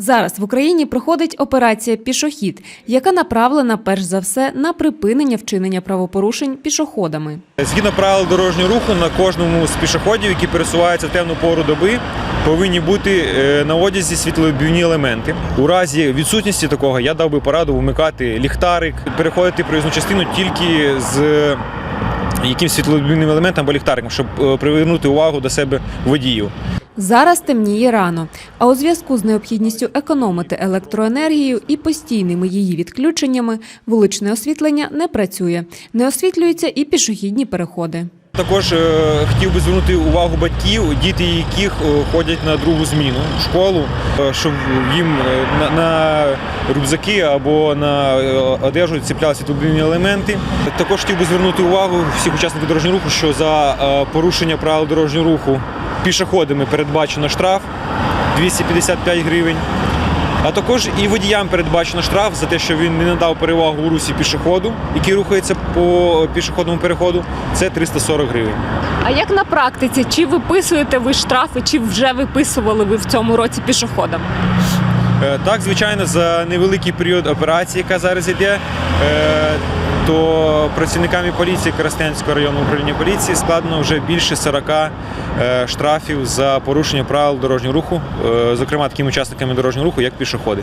Зараз в Україні проходить операція Пішохід, яка направлена перш за все на припинення вчинення правопорушень пішоходами. Згідно правил дорожнього руху, на кожному з пішоходів, які пересуваються в темну пору доби, повинні бути е, на одязі світловідбивні елементи. У разі відсутності такого я дав би пораду вмикати ліхтарик, переходити проїзну частину тільки з е, якимсь світловідбивним елементом або ліхтариком, щоб е, привернути увагу до себе водіїв. Зараз темніє рано, а у зв'язку з необхідністю економити електроенергію і постійними її відключеннями вуличне освітлення не працює. Не освітлюються і пішохідні переходи. Також е, хотів би звернути увагу батьків, діти яких е, ходять на другу зміну в школу, е, щоб їм на, рюкзаки або на одежу ціплялися світловідбивні елементи. Також хотів би звернути увагу всіх учасників дорожнього руху, що за порушення правил дорожнього руху пішоходами передбачено штраф 255 гривень. А також і водіям передбачено штраф за те, що він не надав перевагу у русі пішоходу, який рухається по пішохідному переходу. Це 340 гривень. А як на практиці? Чи виписуєте ви штрафи, чи вже виписували ви в цьому році пішоходам? Е, Так, звичайно, за невеликий період операції, яка зараз йде, е, то працівниками поліції Коростенського районного управління поліції складено вже більше 40 е, штрафів за порушення правил дорожнього руху, е, зокрема такими учасниками дорожнього руху, як пішоходи.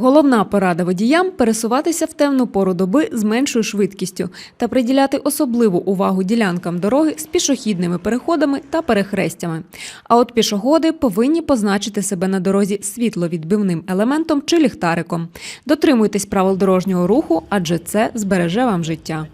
Головна порада водіям пересуватися в темну пору доби з меншою швидкістю та приділяти особливу увагу ділянкам дороги з пішохідними переходами та перехрестями. А от пішоходи повинні позначити себе на дорозі світловідбивним елементом чи ліхтариком. Дотримуйтесь правил дорожнього руху, адже це збереже вам життя.